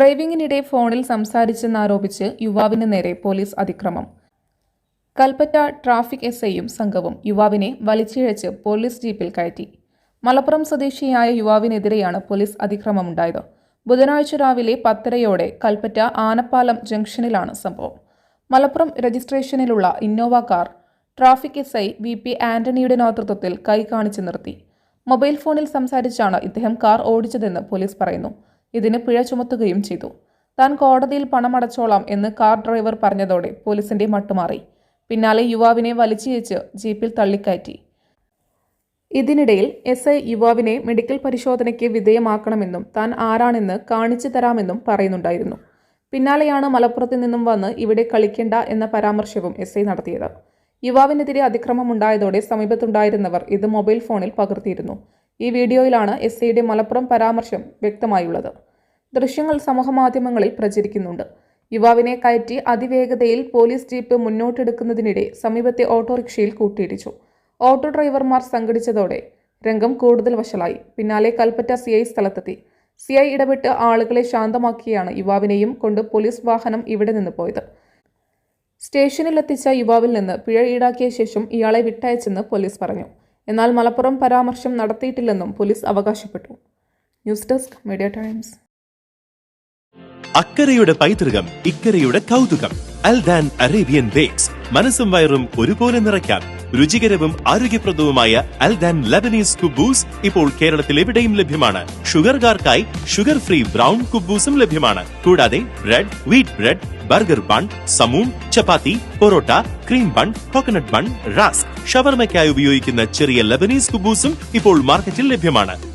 ഡ്രൈവിംഗിനിടെ ഫോണിൽ സംസാരിച്ചെന്നാരോപിച്ച് യുവാവിന് നേരെ പോലീസ് അതിക്രമം. കൽപ്പറ്റ ട്രാഫിക് എസ് ഐയും സംഘവും യുവാവിനെ വലിച്ചിഴച്ച് പോലീസ് ജീപ്പിൽ കയറ്റി. മലപ്പുറം സ്വദേശിയായ യുവാവിനെതിരെയാണ് പോലീസ് അതിക്രമമുണ്ടായത്. ബുധനാഴ്ച രാവിലെ പത്തരയോടെ കൽപ്പറ്റ ആനപ്പാലം ജംഗ്ഷനിലാണ് സംഭവം. Malappuram രജിസ്ട്രേഷനിലുള്ള Innova car traffic S I V P ആന്റണിയുടെ നേതൃത്വത്തിൽ കൈ കാണിച്ചു നിർത്തി. മൊബൈൽ ഫോണിൽ സംസാരിച്ചാണ് ഇദ്ദേഹം കാർ ഓടിച്ചതെന്ന് പോലീസ് പറയുന്നു. ഇതിന് പിഴ ചുമത്തുകയും ചെയ്തു. താൻ കോടതിയിൽ പണമടച്ചോളാം എന്ന് കാർ ഡ്രൈവർ പറഞ്ഞതോടെ പോലീസിന്റെ മട്ടുമാറി. പിന്നാലെ യുവാവിനെ വലിച്ചിഴച്ച് ജീപ്പിൽ തള്ളിക്കയറ്റി. ഇതിനിടയിൽ എസ് ഐ യുവാവിനെ മെഡിക്കൽ പരിശോധനയ്ക്ക് വിധേയമാക്കണമെന്നും താൻ ആരാണെന്ന് കാണിച്ചു തരാമെന്നും പറയുന്നുണ്ടായിരുന്നു. പിന്നാലെയാണ് മലപ്പുറത്ത് നിന്നും വന്ന് ഇവിടെ കളിക്കേണ്ട എന്ന പരാമർശവും എസ് ഐ നടത്തിയത്. യുവാവിനെതിരെ അതിക്രമമുണ്ടായതോടെ സമീപത്തുണ്ടായിരുന്നവർ ഇത് മൊബൈൽ ഫോണിൽ പകർത്തിയിരുന്നു. ഈ വീഡിയോയിലാണ് എസ് ഐയുടെ മലപ്പുറം പരാമർശം വ്യക്തമായുള്ളത്. ദൃശ്യങ്ങൾ സമൂഹമാധ്യമങ്ങളിൽ പ്രചരിക്കുന്നുണ്ട്. യുവാവിനെ കയറ്റി അതിവേഗതയിൽ പോലീസ് ജീപ്പ് മുന്നോട്ടെടുക്കുന്നതിനിടെ സമീപത്തെ ഓട്ടോറിക്ഷയിൽ കൂട്ടിയിടിച്ചു. ഓട്ടോ ഡ്രൈവർമാർ സംഘടിച്ചതോടെ രംഗം കൂടുതൽ വഷളായി. പിന്നാലെ കൽപ്പറ്റ സി ഐ സ്ഥലത്തെത്തി. സി ഐ ഇടപെട്ട് ആളുകളെ ശാന്തമാക്കിയാണ് യുവാവിനെയും കൊണ്ട് പോലീസ് വാഹനം ഇവിടെ നിന്ന് പോയത്. സ്റ്റേഷനിലെത്തിച്ച യുവാവിൽ നിന്ന് പിഴ ഈടാക്കിയ ശേഷം ഇയാളെ വിട്ടയച്ചെന്ന് പോലീസ് പറഞ്ഞു. എന്നാൽ മലപ്പുറം പരാമർശം നടത്തിയിട്ടില്ലെന്നും പോലീസ് അവകാശപ്പെട്ടു. News desk media times. അക്കരയുടെ പൈതൃകം ഇക്കരയുടെ കൗതുകം അൽദാൻ അറേബ്യൻ ബേക്സ്. മനസ്സും വയറും ഒരുപോലെ നിറയ്ക്കാം. രുചികരവും ആരോഗ്യപ്രദവുമായ അൽദാൻ ലബനീസ് കുബൂസ് ഇപ്പോൾ കേരളത്തിൽ എവിടെയും ലഭ്യമാണ്. ഷുഗർകാർക്കായി ഷുഗർ ഫ്രീ ബ്രൗൺ കുബൂസും ലഭ്യമാണ്. കൂടാതെ bread wheat bread burger bun സമൂൺ chapati porotta cream bun coconut bun rusk. ഷവർമയ്ക്കായി ഉപയോഗിക്കുന്ന ചെറിയ ലബനീസ് കുബൂസും ഇപ്പോൾ മാർക്കറ്റിൽ ലഭ്യമാണ്.